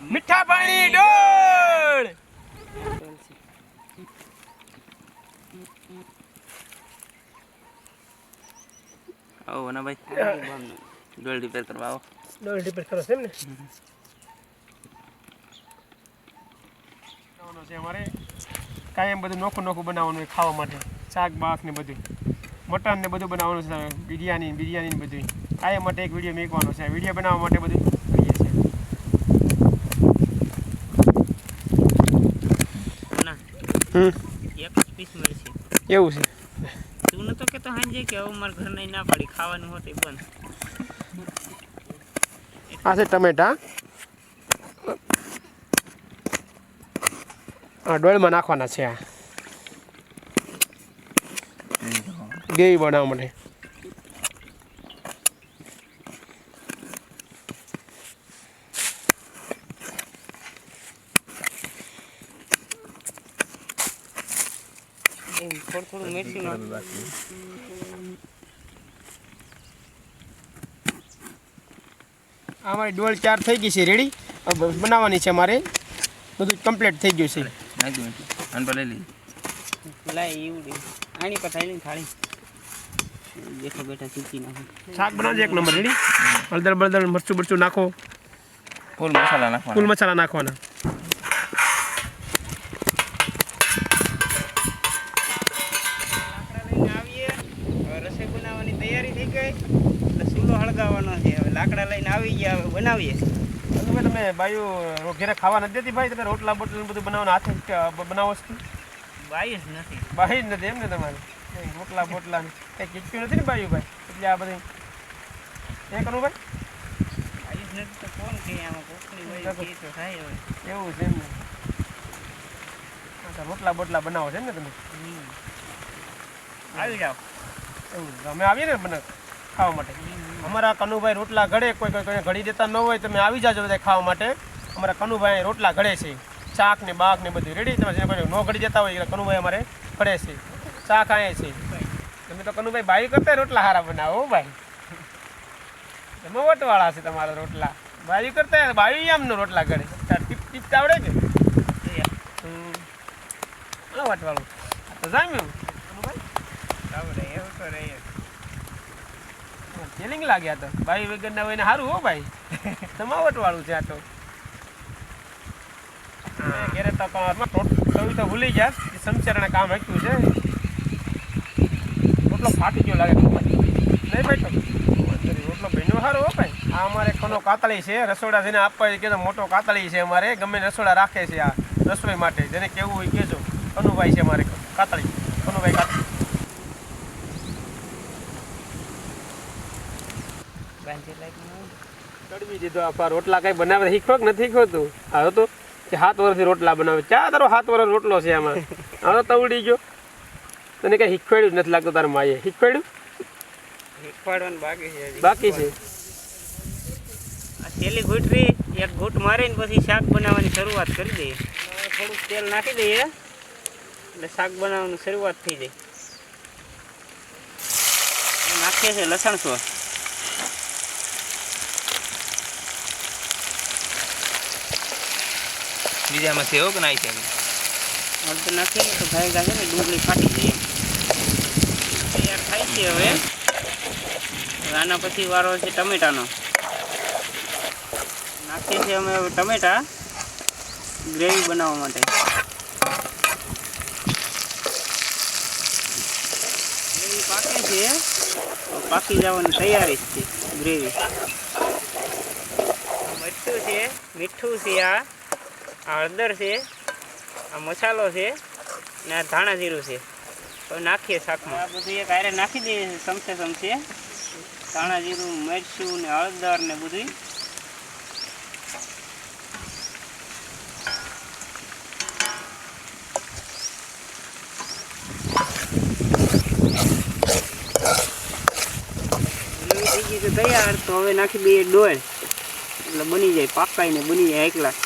મીઠા પાણી ડોળ આવો વના ભાઈ. ડોળ રિપેર કરવા આવો. ડોળ રિપેર કરો છે એમ ને? છે અમારે. કાયમ બધું નોખું નોખું બનાવવાનું હોય ખાવા માટે. શાક બાક ને બધું. મટન ને બધું બનાવવાનું છે બિરયાની બિરયાની ને બધું કાયમ માટે એક વીડિયો મેકવાનો છે. વીડિયો બનાવવા માટે બધું કરીએ છીએ ના હમ એક જ પીસ મળશે એવું છે. તું નતો કેતો હાંજે કે હવે મારા ઘર ના પડી ખાવાનું હોતે પણ બંધ. આ છે ટમેટા. આ ડોળમાં નાખવાના છે આ. ગેવી બનાવવા માટે એમ થોડું થોડું મેથી નો આ મારી ડોળ ચાર થઈ ગઈ છે રેડી? બનાવવાની છે મારે. બધું કમ્પ્લીટ થઈ ગયું છે. નાખી આન પર લઈ લઈ લાય ઈવડી. આની પર થાળી થાળી. બેઠા બેઠા ચૂકી નાખું. શાક બનાવજો એક નંબર રેડી? હળદર બળદર મરચું બરચું નાખો. ફૂલ મસાલા નાખવાના. ફૂલ મસાલા નાખવાના. તૈયારી થઈ ગઈ. એટલે ચૂલો હળગાવવાનો છે. હવે લાકડા લઈને આવી ગયા. હવે બનાવીએ. તમે તમે બાયુ ઘેરે ખાવા નથી દેતી ભાઈ? તમે રોટલા બોટલા બધું બનાવવાનું હાથે બનાવો છો? બાઈ જ નથી. બાઈ જ નથી એમ ને તમારે? રોટલા બોટલા કંઈ કીચ્યું નથી ને બાયુ ભાઈ? એટલે આ બધી એ કરું ભાઈ. બાઈ જ નથી તો કોણ કે આમાં કોકની તો થાય હવે. એવું છે એમ ને. રોટલા બોટલા બનાવો છે ને તમે? આવી જાઓ. અમે આવીએ ને મને ખાવા માટે. અમારા કનુભાઈ રોટલા ઘડે કોઈ કોઈ ઘડી દેતા ન હોય તમે આવી જાજો બધા ખાવા માટે. અમારા કનુભાઈ રોટલા ઘડે છે. શાક ને બાક ને બધું રેડી તમે જે કોઈ ન ઘડી દેતા હોય એટલે કનુભાઈ અમારે ઘડે છે. શાક આએ છે. તમે તો કનુભાઈ બાઈ કરતા રોટલા હારા બનાવો ભાઈ. તમે વટવાળા છે તમારા રોટલા. બાયું કરતા બાયું આમનો રોટલા ઘડે. ટીપ ટીપ આવડે કે. વટવાળું. તો જામ્યું. તો ફિલિંગ લાગ્યા તો. ભાઈ વગર ના હોય ને સારું હો ભાઈ. સમાવટ વાળું છે આ તો. ઘેરે તો કવિ તો ભૂલી ગયા. સમચરણ કામ હાક્યું છે. રોટલો ફાટી ગયો લાગે નહીં ભાઈ રોટલો ભીનો સારો હો ભાઈ. આ અમારે કનો કાતળી છે. રસોડા જેને આપવા કે મોટો કાતળી છે અમારે. ગમે રસોડા રાખે છે આ રસોઈ માટે. જેને કેવું હોય કહેજો. કનુભાઈ છે અમારે કાતળી. કનુભાઈ કાતળી. બાંધી લાગી દીધો આ રોટલા કઈ બનાવે શીખવો કે નથી ખોતું તું હવે તો કે સાત વર્ષથી રોટલા બનાવે ચા તારો હાથ વર્ષ રોટલો છે આમાં. હવે તો તવડી ગયો. તને કઈ શીખવાડ્યું નથી લાગતું તારા માએ. શીખવાડ્યું? શીખવાડવાનું બાકી છે બાકી છે. ઘૂંટરી એક ઘૂંટ મારીને પછી શાક બનાવવાની શરૂઆત કરી દઈએ. થોડુંક તેલ નાખી દઈએ. એટલે શાક બનાવવાની શરૂઆત થઈ જાય. નાખીએ છીએ લસણ સોસ. બીજામાં સેવો કે નાઈ છે હળદર નાખીએ ને તો ગાય ગાય ને ડુંગળી ફાટી જાય તૈયાર થાય છે હવે. હવે આના પછી વારો છે ટમેટાનો. નાખીએ છીએ અમે હવે ટમેટા ગ્રેવી બનાવવા માટે. ગ્રેવી પાકે છે. તો પાકી જવાની તૈયારી જ છે ગ્રેવી. મરચું છે, મીઠું છે આ. આ હળદર છે, આ મસાલો છે, ને આ ધાણા જીરું છે. તો નાખીએ શાકમાં. આ બધું એક આરે નાખી દઈએ ચમચે ચમચે ધાણા જીરું, મરચું ને હળદર ને બધું તૈયાર, તો હવે નાખી દઈએ ડોળ એટલે બની જાય, પાકાઈને બની જાય એકલા.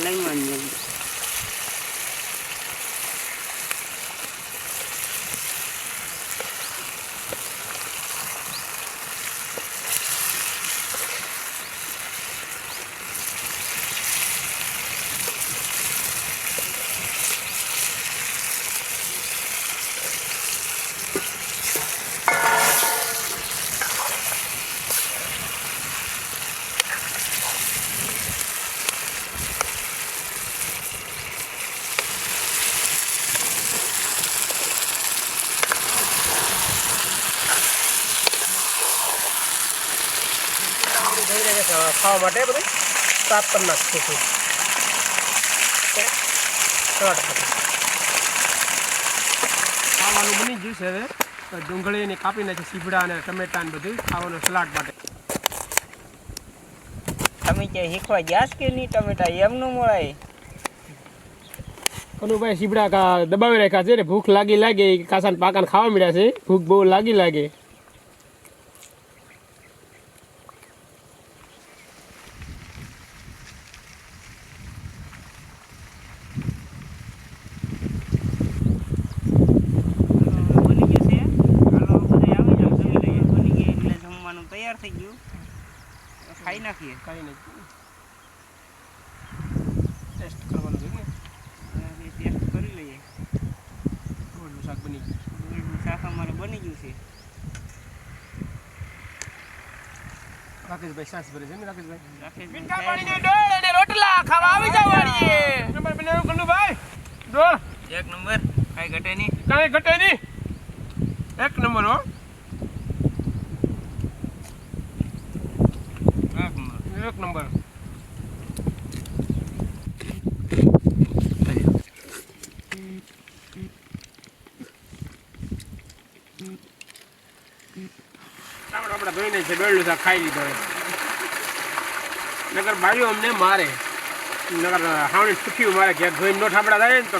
两个人。ખાવા માટે બધું સાફ કરી નાખીએ છું ખાવાનું બની ગયું છે હવે. ડુંગળીને કાપી નાખી સીબડા અને ટમેટા ને બધું ખાવાનું સલાડ માટે. તમે ક્યાંય શીખવા ગયા કે નહીં ટમેટા? એમનું મળાય કનુભાઈ સીબડા કા દબાવી રાખ્યા છે ને? ભૂખ લાગી લાગે કાસાને પાકાને ખાવા મળ્યા છે. ભૂખ બહુ લાગી લાગે બની ગયું છે હાલો બધા આવી જાવ જમી લઈએ બની ગયું એટલે જમવાનું તૈયાર થઈ ગયું હવે નાખીએ. કાંઈ નહીં. ટેસ્ટ કરવાનું છે ને. ટેસ્ટ કરી લઈએ. ગોળનું શાક બની ગયું. ગોળનું શાક અમારે બની ગયું છે. રાકેશભાઈ સાસ ભરે છે ને રાકેશભાઈ? ડોળ અને રોટલા ખાવા આવી જાવ વાળીએ નંબર બનાવો ભાઈ ડોળ. એક નંબર કાંઈ ઘટે નહીં. કાંઈ ઘટે નહીં. એક નંબર હો. એક નંબર. આપણે ધોઈને છે બેડલું શાક ખાઈ લીધો નગર બાજુ અમને મારે. નગર હાવણી સુખી મારે ઘેર ધોઈને નો ઠાપડા થાય ને તો.